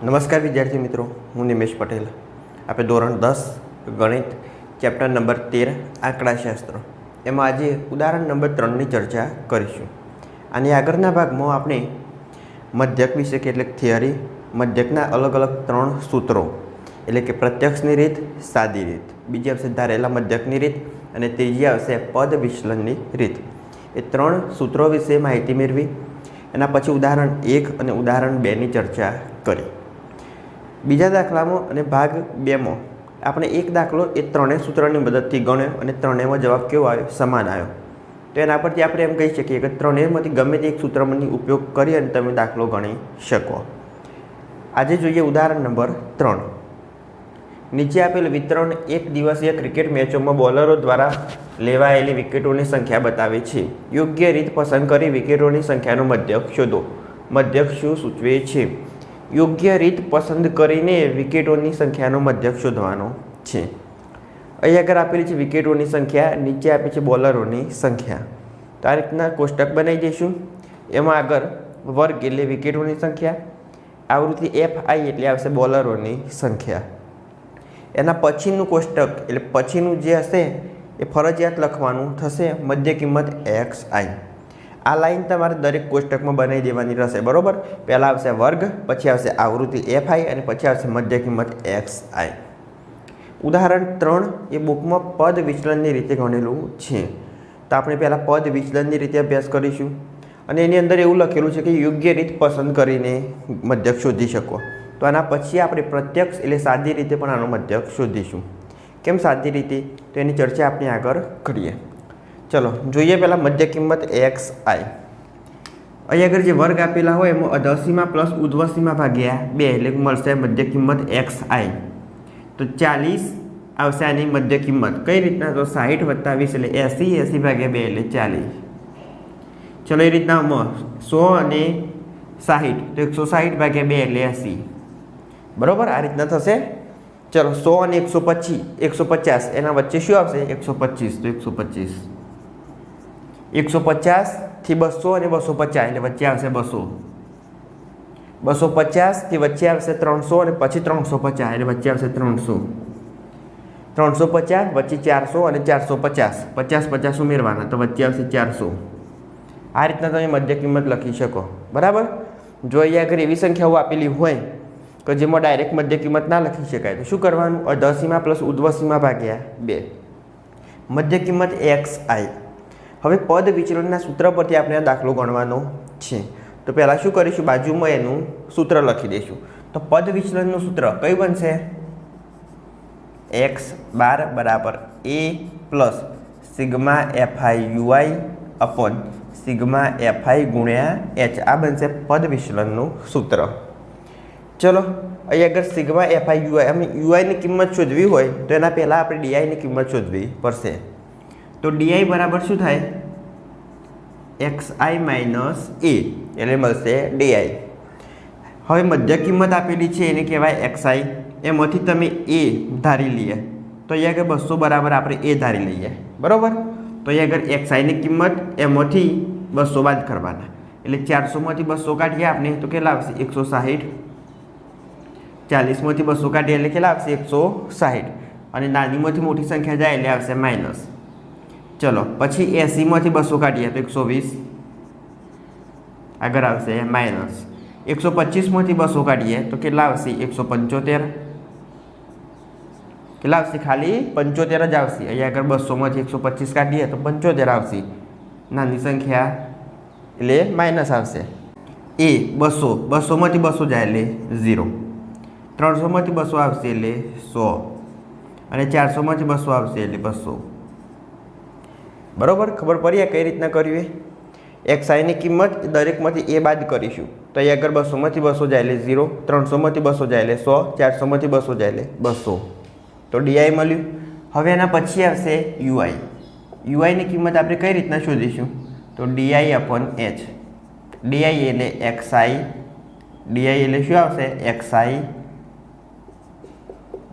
નમસ્કાર વિદ્યાર્થી મિત્રો, હું નિમેશ પટેલ. આપણે ધોરણ દસ, ગણિત, ચેપ્ટર નંબર તેર આંકડાશાસ્ત્ર એમાં આજે ઉદાહરણ નંબર ત્રણની ચર્ચા કરીશું. આની આગળના ભાગમાં આપણે મધ્યક વિશે કેટલીક થિયરી, મધ્યકના અલગ અલગ ત્રણ સૂત્રો, એટલે કે પ્રત્યક્ષની રીત, સાદી રીત. બીજી આવશે ધારેલા મધ્યકની રીત અને ત્રીજી આવશે પદ વિચલનની રીત. એ ત્રણ સૂત્રો વિશે માહિતી મેળવી. એના પછી ઉદાહરણ એક અને ઉદાહરણ બેની ચર્ચા કરી. બીજા દાખલામાં અને ભાગ બેમાં. આપણે એક દાખલો એ ત્રણેય સૂત્રની મદદથી ગણ્યો અને ત્રણેયમાં જવાબ કેવો આવ્યો? સમાન આવ્યો. તો એના પરથી આપણે એમ કહી શકીએ કે ત્રણેયમાંથી ગમે તે એક સૂત્રમાંથી ઉપયોગ કરી અને તમે દાખલો ગણી શકો. આજે જોઈએ ઉદાહરણ નંબર ત્રણ. નીચે આપેલ વિતરણ એક દિવસીય ક્રિકેટ મેચોમાં બોલરો દ્વારા લેવાયેલી વિકેટોની સંખ્યા બતાવે છે. યોગ્ય રીત પસંદ કરી વિકેટોની સંખ્યાનો મધ્યક શોધો. મધ્યક શું સૂચવે છે? યોગ્ય રીત પસંદ કરીને વિકેટોની સંખ્યાનો મધ્યક શોધવાનો છે. અહીં આગળ આપેલી છે વિકેટોની સંખ્યા, નીચે આપી છે બોલરોની સંખ્યા. તો આ રીતના કોષ્ટક બનાવી દઈશું. એમાં આગળ વર્ગ એટલે વિકેટોની સંખ્યા, આવૃત્તિ એફ આઈ એટલે આવશે બોલરોની સંખ્યા. એના પછીનું કોષ્ટક એટલે પછીનું જે હશે એ ફરજિયાત લખવાનું થશે, મધ્ય કિંમત એક્સ આઈ. આ લાઈન તમારે દરેક કોષ્ટકમાં બનાવી દેવાની રહેશે, બરાબર? પહેલાં આવશે વર્ગ, પછી આવશે આવૃત્તિ એફ અને પછી આવશે મધ્ય કિંમત એક્સ આઈ ઉદાહરણ ત્રણ એ બુકમાં પદ વિચલનની રીતે ગણેલું છે. તો આપણે પહેલાં પદ વિચલનની રીતે અભ્યાસ કરીશું. અને એની અંદર એવું લખેલું છે કે યોગ્ય રીત પસંદ કરીને મધ્યક શોધી શકો. તો આના પછી આપણે પ્રત્યક્ષ એટલે સાદી રીતે પણ આનો મધ્યક શોધીશું. કેમ સાદી રીતે? તો એની ચર્ચા આપણે આગળ કરીએ. ચલો, જોઈએ પહેલાં મધ્ય કિંમત એક્સ આઈ. અહીં આગળ જે વર્ગ આપેલા હોય એમાં અધસીમાં પ્લસ ઉધ્વસીમાં ભાગ્યા બે, એટલે મળશે મધ્ય કિંમત એક્સ આઈ. તો ચાલીસ આવશે આની મધ્ય કિંમત. કઈ રીતના? તો સાહીઠ વત્તા વીસ, એટલે એંસી એંસી ભાગ્યા બે, એટલે ચાલીસ. ચલો, એ રીતના સો અને સાહીઠ. તો એકસો સાહીઠ ભાગ્યા બે, એટલે એંસી. બરાબર? આ રીતના થશે. ચલો, સો અને એકસો પચીસ એકસો પચાસ. એના વચ્ચે શું આવશે? એકસો પચીસ. તો એકસો પચીસ. એકસો પચાસથી બસો અને બસો પચાસ, એટલે વચ્ચે આવશે બસો. બસો પચાસથી વચ્ચે આવશે ત્રણસો અને પછી ત્રણસો પચાસ, એટલે વચ્ચે આવશે ત્રણસો. ત્રણસો પચાસ વચ્ચે ચારસો અને ચારસો પચાસ. પચાસ પચાસ ઉમેરવાના, તો વચ્ચે આવશે ચારસો. આ રીતના તમે મધ્ય કિંમત લખી શકો. બરાબર? જો અહીંયા આગળ એવી સંખ્યાઓ આપેલી હોય કે જેમાં ડાયરેક્ટ મધ્ય કિંમત ના લખી શકાય, તો શું કરવાનું? અધસીમાં પ્લસ ઉધ્વસીમાં ભાગ્યા બે. મધ્ય કિંમત એક્સ આઈ. હવે પદ વિચલનના સૂત્ર પરથી આપણે આ દાખલો ગણવાનો છે. તો પહેલાં શું કરીશું? બાજુમાં એનું સૂત્ર લખી દઈશું. તો પદ વિચલનનું સૂત્ર કયું બનશે? એક્સ બાર બરાબર A plus sigma F I U I upon sigma F I ગુણ્યા એચ. આ બનશે પદ વિચલનનું સૂત્ર. ચલો, અહીં આગળ સિગ્મા એફઆઈ યુઆઈ. અમે યુઆઈની કિંમત શોધવી હોય તો એના પહેલાં આપણે ડીઆઈની કિંમત શોધવી પડશે. તો ડીઆઈ બરાબર શું થાય? એક્સ આઈ માઇનસ એ એટલે મળશે ડીઆઈ હવે મધ્ય કિંમત આપેલી છે એને કહેવાય એક્સ આઈ એમાંથી તમે એ ધારી લઈએ તો અહીંયા આગળ બસો બરાબર આપણે એ ધારી લઈએ. બરાબર? તો અહીંયા આગળ એક્સઆઈની કિંમત એમાંથી બસો બાદ કરવાના. એટલે ચારસોમાંથી બસો કાઢીએ આપણે, તો કેટલા આવશે? એકસો સાહીઠ. ચાલીસમાંથી બસો કાઢીએ એટલે કેટલા આવશે? એકસો સાહીઠ. અને નાનીમાંથી મોટી સંખ્યા જાય એટલે આવશે માઇનસ ચલો, પછી એસીમાંથી બસો કાઢીએ તો એકસો વીસ. આગળ આવશે માઇનસ એકસો પચીસમાંથી બસો કાઢીએ તો કેટલા આવશે? એકસો પંચોતેર. કેટલા આવશે? ખાલી પંચોતેર જ આવશે. અહીંયા આગળ બસોમાંથી એકસો પચીસ કાઢીએ તો પંચોતેર આવશે. નાની સંખ્યા. એટલે માઇનસ આવશે. એ બસો બસોમાંથી બસો જાય એટલે ઝીરો ત્રણસોમાંથી બસો આવશે એટલે સો. અને ચારસોમાંથી બસો આવશે એટલે બસો. બરાબર? ખબર પડી કઈ રીતના કર્યું એ? એક સાઈની કિંમત દરેકમાંથી એ બાદ કરીશું. તો અહીં આગળ બસોમાંથી બસો જાય એટલે ઝીરો, ત્રણસોમાંથી બસો જાય એટલે સો, ચારસોમાંથી બસો જાય એટલે બસો. તો ડીઆઈ મળ્યું. હવે એના પછી આવશે યુઆઈ યુઆઈની કિંમત આપણે કઈ રીતના શોધીશું? તો ડીઆઈ અપોન એચ. ડીઆઈ એટલે એક્સઆઈ ડીઆઈ એટલે શું આવશે? X I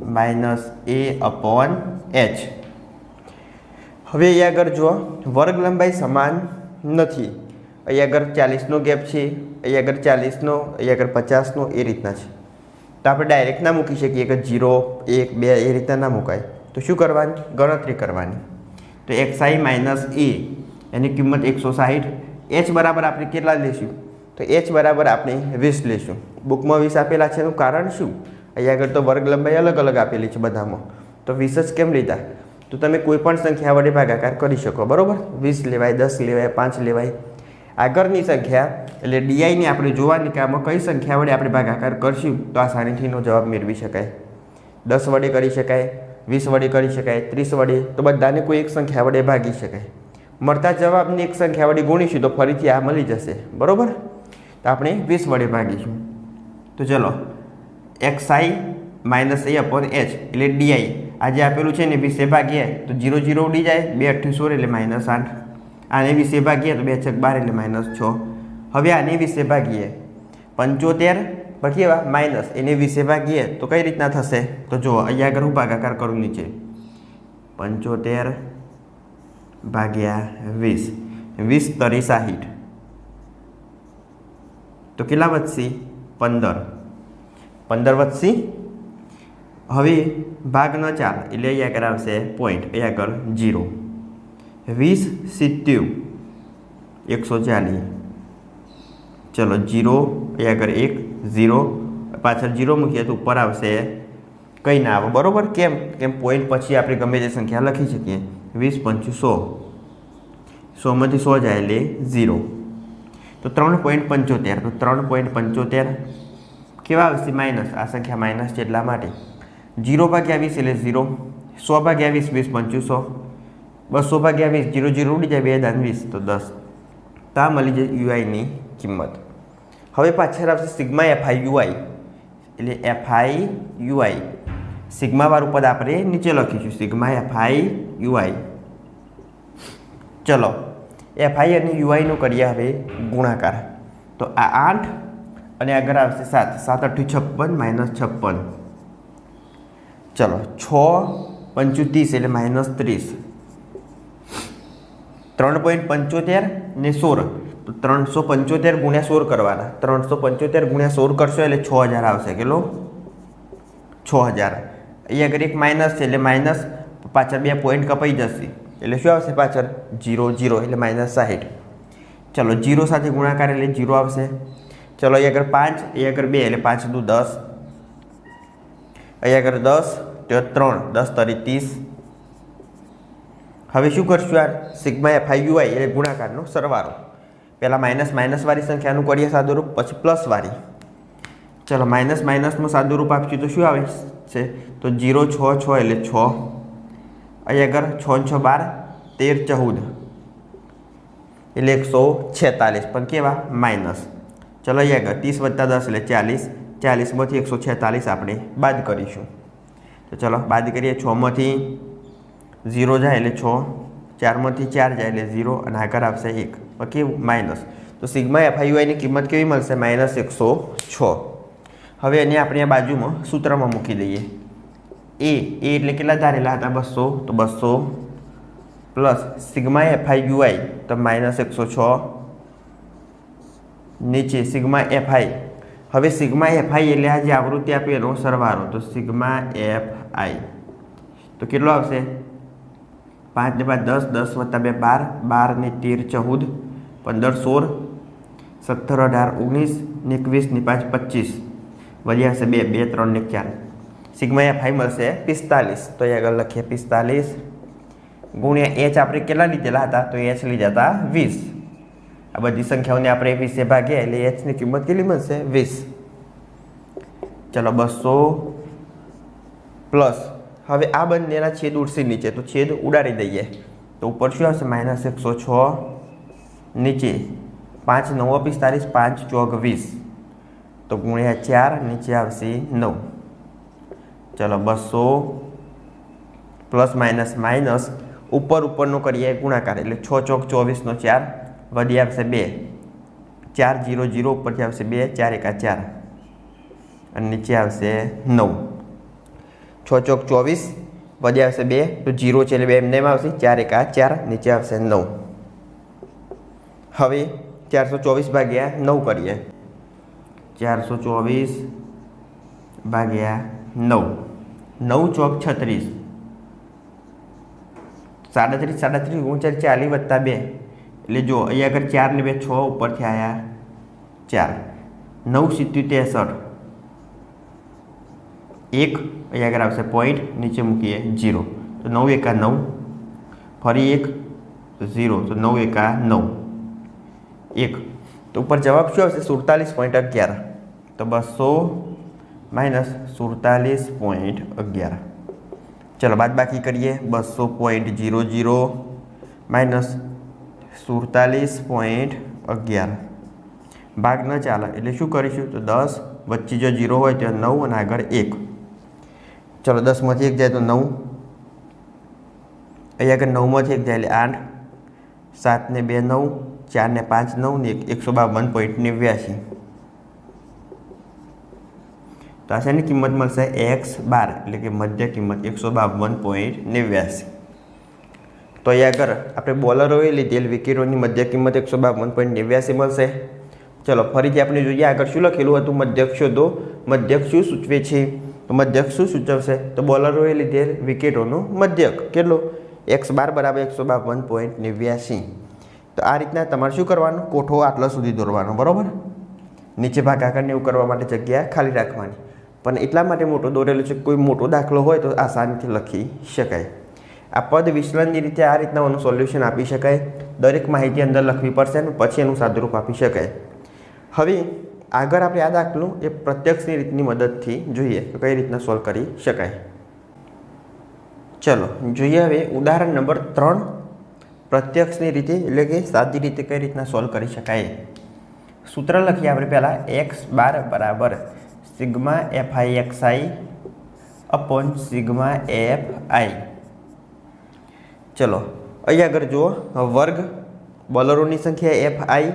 minus A upon H. હવે અહીંયા આગળ જુઓ. વર્ગ લંબાઈ સમાન નથી. અહીંયા આગળ ચાલીસનો ગેપ છે, અહીંયા આગળ ચાલીસનો, અહીંયા આગળ પચાસનો, એ રીતના છે. તો આપણે ડાયરેક્ટ ના મૂકી શકીએ કે જીરો, એક, બે, એ રીતના ના મુકાય. તો શું કરવાની? ગણતરી કરવાની. તો એક્સ આઈ માઇનસ એ, એની કિંમત એકસો સાહીઠ. એચ બરાબર આપણે કેટલા લઈશું તો એચ બરાબર આપણે વીસ લઈશું બુકમાં વીસ આપેલા છે એનું કારણ શું? અહીંયા આગળ તો વર્ગ લંબાઈ અલગ અલગ આપેલી છે બધામાં. તો વીસ જ કેમ લીધા? તો તમે કોઈપણ સંખ્યા વડે ભાગાકાર કરી શકો, બરાબર? વીસ લેવાય, દસ લેવાય, પાંચ લેવાય. આગળની સંખ્યા, એટલે ડીઆઈની આપણે જોવાની કે આમાં કઈ સંખ્યા વડે આપણે ભાગાકાર કરશું, તો આસાનીથીનો જવાબ મેળવી શકાય. દસ વડે કરી શકાય, વીસ વડે કરી શકાય, ત્રીસ વડે, તો બધાને કોઈ એક સંખ્યા વડે ભાગી શકાય. મળતા જવાબની એક સંખ્યા વડે ગુણીશું, તો ફરીથી આ મળી જશે, બરાબર? તો આપણે વીસ વડે ભાગીશું. તો ચલો X I minus A upon H એટલે ડીઆઈ આજે આપેલું છે ને વીસે ભાગીએ તો જીરો જીરો ઉડી જાય, બે અઠ્ઠી સોળ એટલે માઇનસ આઠ. આને વીસે ભાગીએ તો બે છક બાર એટલે માઇનસ છ. હવે આને વીસે ભાગીએ પંચોતેર પછી એવા માઇનસ એને વીસે ભાગીએ તો કઈ રીતના થશે? તો જુઓ, અહીંયા આગળ હું ભાગાકાર કરું નીચે. પંચોતેર ભાગ્યા વીસ. વીસ તરી સાહીઠ. તો કેટલા વધશે? પંદર. પંદર વધશે? હવે ભાગ ન ચાલ એટલે અહીંયા આગળ આવશે પોઈન્ટ અહીંયા આગળ જીરો વીસ સિત્યુ એકસો ચાલીસ. ચલો જીરો અહીંયા આગળ એક ઝીરો પાછળ જીરો મૂકીએ તો ઉપર આવશે કંઈ ના આવે. બરાબર? કેમ? કેમ પોઈન્ટ પછી આપણે ગમે તે સંખ્યા લખી શકીએ. વીસ પંચું સો. સોમાંથી સો જાય એટલે ઝીરો તો ત્રણ પોઈન્ટ પંચોતેર. તો ત્રણ પોઈન્ટ પંચોતેર. કેવા આવશે? માઇનસ આ સંખ્યા માઇનસ જેટલા માટે. જીરો ભાગ્યા વીસ એટલે ઝીરો. સો ભાગ્યા વીસ વીસ પંચું સો બસો ભાગ્યા વીસ જીરો જીરો ઉડી જાય બે દાન વીસ, તો દસ. તા મળી જાય યુઆઈની કિંમત. હવે પાછળ આવશે sigma F I U I. એટલે એફઆઈ યુઆઈ. સિગ્માવાળું પદ આપણે નીચે લખીશું. Sigma F I U I. ચલો. એફઆઈ અને યુઆઈનું કરીએ હવે ગુણાકાર. તો આ આઠ અને આગળ આવશે સાત. સાત અઠ્ઠું છપ્પન, માઇનસ છપ્પન. ચલો, છ પંચું ત્રીસ એટલે માઇનસ ત્રીસ. ત્રણ પોઈન્ટ પંચોતેર ને સોળ. તો ત્રણસો પંચોતેર ગુણ્યા સોળ કરવાના. ત્રણસો પંચોતેર ગુણ્યા સોળ કરશો એટલે છ હજાર આવશે. કેટલો? છ હજાર. અહીંયા આગળ એક માઇનસ છે એટલે માઇનસ પાછળ બે પોઈન્ટ કપાઈ જશે. એટલે શું આવશે પાછળ? જીરો જીરો એટલે માઇનસ સાહીઠ. ચલો જીરો સાથે ગુણાકાર એટલે જીરો આવશે. ચલો, અહીંયા આગળ પાંચ એ આગળ બે એટલે પાંચ દુ દસ. અહીં આગળ દસ, તો ત્રણ, દસ તરી ત્રીસ. હવે શું કરશું યાર? સિગ્મા એફઆઈ યુઆઈ એટલે ગુણાકારનો સરવારો પહેલાં માઇનસ માઇનસવાળી સંખ્યાનું કરીએ સાદુરૂપ, પછી પ્લસવાળી ચલો, માઇનસ માઇનસમાં સાદુરૂપ આપશું તો શું આવે છે? તો જીરો, છ છ, એટલે છ. અહીં આગળ છ છ, બાર, તેર, ચૌદ. એટલે એકસો છેતાલીસ. પણ કેવા? માઇનસ. ચલો, અહીંયા આગળ ત્રીસ વત્તા દસ એટલે ચાલીસ. ચાલીસમાંથી એકસો છેતાલીસ આપણે બાદ કરીશું. તો ચલો બાદ કરીએ, છમાંથી ઝીરો જાય એટલે છ, ચારમાંથી ચાર જાય એટલે ઝીરો અને આગળ આવશે એક. Okay, minus. તો સિગ્મા એફઆઈયુઆઈની કિંમત કેવી મળશે? માઇનસ એકસો છ. હવે એને આપણે આ બાજુમાં સૂત્રમાં મૂકી દઈએ. એ એ એટલે કેટલા ધારેલા હતા? બસો. તો બસો plus sigma F I U I તો માઇનસ એકસો છ. નીચે સિગ્મા એફઆઈ હવે સિગ્મા એફઆઈ એટલે આ જે આવૃત્તિ આપી એનો સરવાળો. તો સિગ્મા એફ આઈ તો કેટલો આવશે? પાંચ ને પાંચ દસ દસ વત્તા બે બાર બાર ને તેર ચૌદ, પંદર સોળ, સત્તર અઢાર ઓગણીસ ને એકવીસ ને પાંચ પચીસ. વધી આવશે બે બે, ત્રણ ને ચાર. સિગ્મા એફ આઈ મળશે પિસ્તાલીસ. તો એ આગળ લખીએ પિસ્તાલીસ ગુણ્યા એચ આપણે કેટલા લીધેલા હતા? તો એચ લીધા હતા વીસ. આ બધી સંખ્યાઓને આપણે વીસે ભાગ્યા એટલે એચની કિંમત કેટલી મળશે? વીસ. ચલો, બસો પ્લસ. હવે આ બંનેના છેદ ઉડશે નીચે, તો છેદ ઉડાડી દઈએ. તો ઉપર શું આવશે? માઇનસ એકસો છ. નીચે પાંચ નવો પિસ્તાલીસ પાંચ ચોક વીસ. તો ગુણ્યા ચાર, નીચે આવશે નવ. ચલો, બસો પ્લસ માઇનસ માઇનસ. ઉપર ઉપરનો કરીએ ગુણાકાર, એટલે છ ચોક ચોવીસનો ચાર વધી આવશે બે. ચાર જીરો જીરો ઉપરથી આવશે બે, ચાર એકા ચાર. અને નીચે આવશે નવ. છ ચોક ચોવીસ વધી આવશે બે, તો જીરો છે એટલે બે એમને એમ આવશે. ચાર એકા ચાર, નીચે આવશે નવ. હવે ચારસો ચોવીસ ભાગ્યા નવ કરીએ. ચારસો ચોવીસ ભાગ્યા નવ. નવ ચોક છત્રીસ. સાડત્રીસ સાડત્રીસ ઊંચાર ચાલીસ વત્તા બે. એટલે જો અહીંયા આગળ ચાર ને બે, છ ઉપરથી આવ્યા ચાર. નવ સિત્યોતેર. ત્રેસઠ એક અહીંયા આગળ આવશે પોઈન્ટ નીચે મૂકીએ જીરો તો નવ એકા નવ, ફરી એક ઝીરો તો નવ એકા નવ. એક. તો ઉપર જવાબ શું આવશે? સુડતાલીસ પોઈન્ટ અગિયાર. તો બસો માઇનસ સુડતાલીસ પોઈન્ટ અગિયાર. ચલો બાદ બાકી કરીએ. બસો પોઈન્ટ જીરો જીરો માઇનસ સુડતાલીસ પોઈન્ટ અગિયાર. ભાગ ન ચાલે, એટલે શું કરીશું? તો દસ વચ્ચે જો જીરો હોય તો નવ અને આગળ એક. ચલો, દસમાંથી એક જાય તો નવ. અહીંયા આગળ નવમાંથી એક જાય એટલે આઠ. સાતને બે નવ, ચારને પાંચ નવ ને એક. એકસો બાવન પોઈન્ટ નેવ્યાસી. તો આ શેની કિંમત મળશે? એક્સ બાર, એટલે કે મધ્ય કિંમત એકસો બાવન પોઈન્ટ નેવ્યાસી. તો અહીંયા આગળ આપણે બોલરોએ લીધેલ વિકેટોની મધ્ય કિંમત એકસો બાવન પોઈન્ટ નેવ્યાસી મળશે. ચલો, ફરીથી આપણે જોઈએ આગળ શું લખેલું હતું મધ્યક શોધો મધ્યક શું સૂચવે છે? તો મધ્યક શું સૂચવશે? તો બોલરોએ લીધેલ વિકેટોનું મધ્યક. કેટલો? એક્સ બાર બરાબર એકસો બાવન પોઈન્ટ નેવ્યાસી. તો આ રીતના તમારે શું કરવાનું? કોઠો આટલા સુધી દોરવાનો, બરાબર? નીચે ભાગાકારને એવું કરવા માટે જગ્યા ખાલી રાખવાની. પણ એટલા માટે મોટો દોરેલો છે કોઈ મોટો દાખલો હોય તો આસાનીથી લખી શકાય. આ પદ વિચલનની રીતે આ રીતના એનું સોલ્યુશન આપી શકાય. દરેક માહિતી અંદર લખવી પડશે અને પછી એનું સાદુરૂપ આપી શકાય. હવે આગળ આપણે આ આખલું એ પ્રત્યક્ષની રીતની મદદથી જોઈએ કે કઈ રીતના સોલ્વ કરી શકાય. ચલો, જોઈએ હવે ઉદાહરણ નંબર ત્રણ. પ્રત્યક્ષની રીતે એટલે કે સાદી રીતે કઈ રીતના સોલ્વ કરી શકાય. સૂત્ર લખીએ આપણે પહેલાં એક્સ બાર બરાબર sigma F I X I upon sigma F I. ચલો અહીંયા આગળ જુઓ. વર્ગ, બોલરોની સંખ્યા એફ આઈ,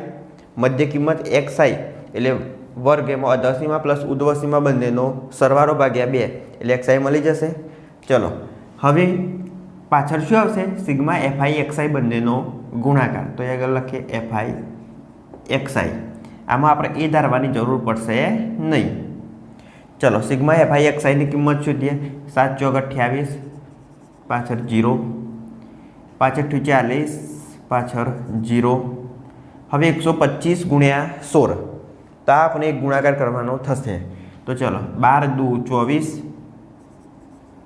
મધ્ય કિંમત એક્સ આઈ. એટલે વર્ગ એમાં અધસીમા પ્લસ ઉદ્ધવસીમા બંનેનો સરવારો ભાગ્યા બે, એટલે એક્સ આઈ મળી જશે. ચલો, હવે પાછળ શું આવશે? સિગ્મા એફઆઈ એક્સઆઈ બંનેનો ગુણાકાર. તો એ આગળ લખીએ એફઆઈ એક્સઆઈ આમાં આપણે એ ધારવાની જરૂર પડશે નહીં. ચલો, સિગ્મા એફઆઈ એક્સઆઈની કિંમત શોધીએ. સાત ચોક અઠ્યાવીસ, પાછળ જીરો. પાછળથી ચાલીસ પાછળ જીરો. હવે એકસો પચીસ ગુણ્યા સોળ. તો આપણે એક ગુણાકાર કરવાનો થશે. તો ચલો, બાર દુ ચોવીસ,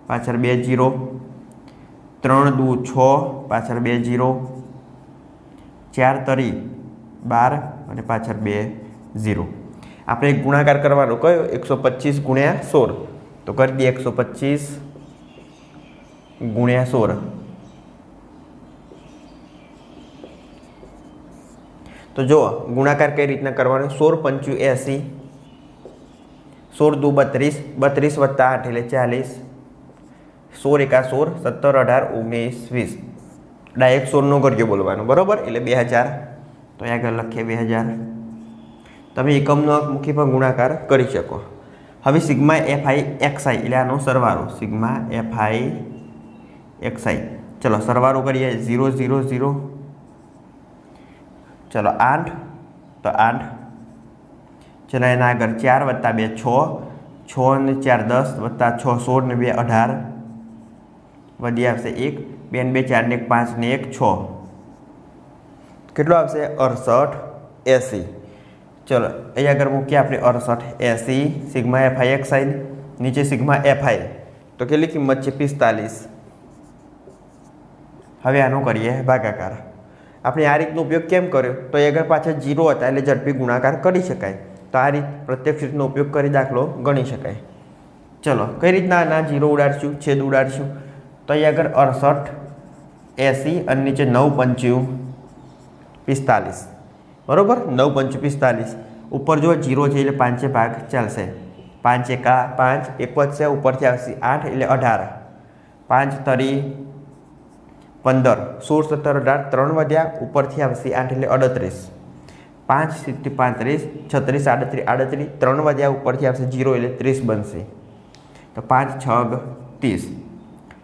પાછળ બે જીરો. ત્રણ દુ છ, પાછળ બે જીરો. ચાર તરી બાર અને પાછળ બે ઝીરો આપણે એક ગુણાકાર કરવાનો કયો? એકસો પચીસ ગુણ્યા સોળ. તો કરી દઈએ એકસો પચીસ ગુણ્યા સોળ. તો જુઓ, ગુણાકાર કઈ રીતના કરવાનો? સોળ પંચુ એંસી, સોળ દુ બત્રીસ બત્રીસ વત્તા આઠ એટલે ચાલીસ. સોળ એકા સોળ, સત્તર અઢાર, ઓગણીસ, વીસ. ડાયરેક્ટ સોળનો ગરજો બોલવાનો, બરાબર? એટલે બે હજાર. તો અહીંયા આગળ લખીએ બે હજાર. તમે એકમનો મુખી પણ ગુણાકાર કરી શકો. હવે sigma F I X I, એટલે આનો સરવાળો. Sigma F I X I. ચલો, સરવાળો કરીએ. Zero zero zero. ચલો આઠ, તો આઠ. ચલો એના આગળ ચાર વત્તા બે, છ. છ ને ચાર દસ વત્તા છ, સોળ ને બે, અઢાર. વધી આવશે એક. બે ને બે, ચાર ને એક, પાંચ ને એક, છ. કેટલો આવશે? અડસઠ એંસી. ચલો, અહીંયા આગળ મૂકીએ આપણે અડસઠ એંસી, સિગ્મા એફઆઈ એક્સ આઈ, નીચે સિગ્મા એફઆઈ તો કેટલી કિંમત છે? પિસ્તાલીસ. હવે આનું કરીએ ભાગાકાર. આપણે આ રીતનો ઉપયોગ કેમ કર્યો? તો એ આગળ પાછળ જીરો હતા એટલે ઝડપી ગુણાકાર કરી શકાય. તો આ રીત પ્રત્યક્ષ રીતનો ઉપયોગ કરી દાખલો ગણી શકાય. ચલો, કઈ રીતના આના જીરો ઉડાડશું? છેદ ઉડાડશું? તો અહીં આગળ અડસઠ, એંસી અને નીચે નવ પંચ્યું પિસ્તાલીસ. બરાબર? નવ પંચું પિસ્તાલીસ. ઉપર જો જીરો છે એટલે પાંચે ભાગ ચાલશે. પાંચ એકા પાંચ, એક વધશે, ઉપરથી આવશે આઠ એટલે અઢાર. પાંચ તરી પંદર, સોળ, સત્તર, અઢાર, ત્રણ વધ્યા ઉપરથી આવશે આઠ એટલે અડત્રીસ. પાંચ, સિત્તેર, પાંત્રીસ, છત્રીસ, આડત્રીસ આડત્રીસ, ત્રણ વધ્યા ઉપરથી આવશે જીરો એટલે ત્રીસ બનશે. તો પાંચ, છ ત્રીસ.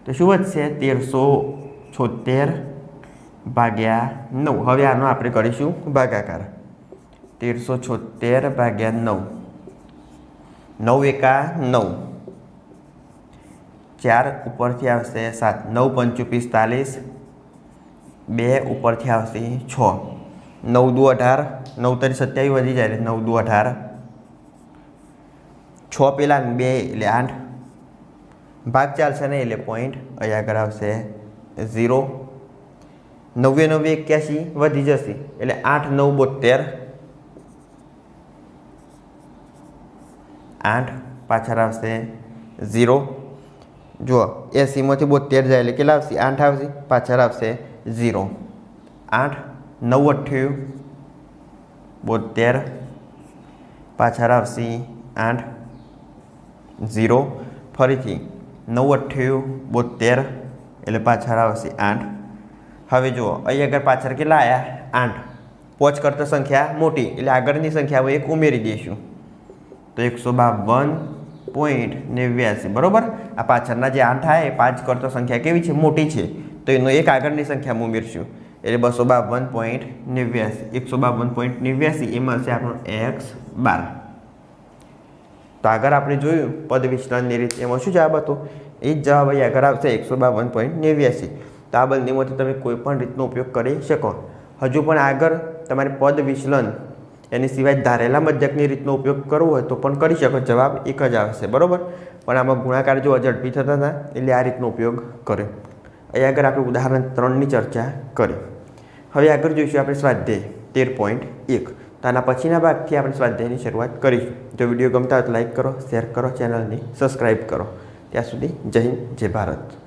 તો શું વધશે? તેરસો છોતેર ભાગ્યા નવ. હવે આનો આપણે કરીશું ભાગાકાર. તેરસો છોતેર ભાગ્યા નવ. નવ એકા નવ. ચાર ઉપરથી આવશે સાત. નવ પંચું પિસ્તાલીસ. બે ઉપરથી આવશે છ. નવ દુ અઢાર, નવ તરી સત્યાવીસ વધી જાય એટલે નવ દુ અઢાર. છ પેલા બે એટલે આઠ. ભાગ ચાલશે નહીં એટલે પોઈન્ટ અહીંયા આગળ આવશે ઝીરો નવ્વે નવ્વે એક્યાસી વધી જશે એટલે આઠ, નવ બોતેર આઠ પાછળ આવશે ઝીરો જુઓ, એસીમાંથી બોતેર જાય એટલે કેટલા આવશે? આઠ આવશે. પાછળ આવશે ઝીરો. આઠ નવ અઠ્યું બોતેર પાછળ આવશે આઠ, ઝીરો. ફરીથી નવ અઠ્યું બોતેર એટલે પાછળ આવશે આઠ. હવે જુઓ, અહીં આગળ પાછળ કેટલા આવ્યા આઠ. પોચ કરતા સંખ્યા મોટી, એટલે આગળની સંખ્યા એક ઉમેરી દઈશું. તો એકસો બાવન પોઈન્ટ નેવ્યાસી, બરાબર? આ પાછળના જે આઠ આવે પાંચ કરતો સંખ્યા કેવી છે? મોટી છે. તો એનો એક આગળની સંખ્યામાં ઉમેરશું. એટલે બસો બાવન પોઈન્ટ નેવ્યાસી. એકસો બાવન પોઈન્ટ નેવ્યાસી. એ મળશે આપણો એક્સ બાર. તો આગળ આપણે જોયું પદ વિચલનની રીત. એમાં શું જવાબ હતો? એ જ જવાબ અહીં આગળ આવશે, એકસો બાવન પોઈન્ટ નેવ્યાસી. તો આ બંનેમાંથી તમે કોઈપણ રીતનો ઉપયોગ કરી શકો. હજુ પણ આગળ તમારે પદ વિચલન એની સિવાય ધારેલા મધ્યકની રીતનો ઉપયોગ કરવો હોય તો પણ કરી શકો. જવાબ એક જ આવશે. બરાબર? પણ આમાં ગુણાકાર જો ઝડપી થતા હતા, એટલે આ રીતનો ઉપયોગ કર્યો. અહીં આગળ આપણે ઉદાહરણ ત્રણની ચર્ચા કરી. હવે આગળ જોઈશું આપણે સ્વાધ્યાય તેર પોઈન્ટ એક. તો આના પછીના ભાગથી આપણે સ્વાધ્યાયની શરૂઆત કરીશું. જો વીડિયો ગમતા હોય તો લાઈક કરો, શેર કરો, ચેનલને સબસ્ક્રાઈબ કરો. ત્યાં સુધી જય હિન્દ, જય ભારત.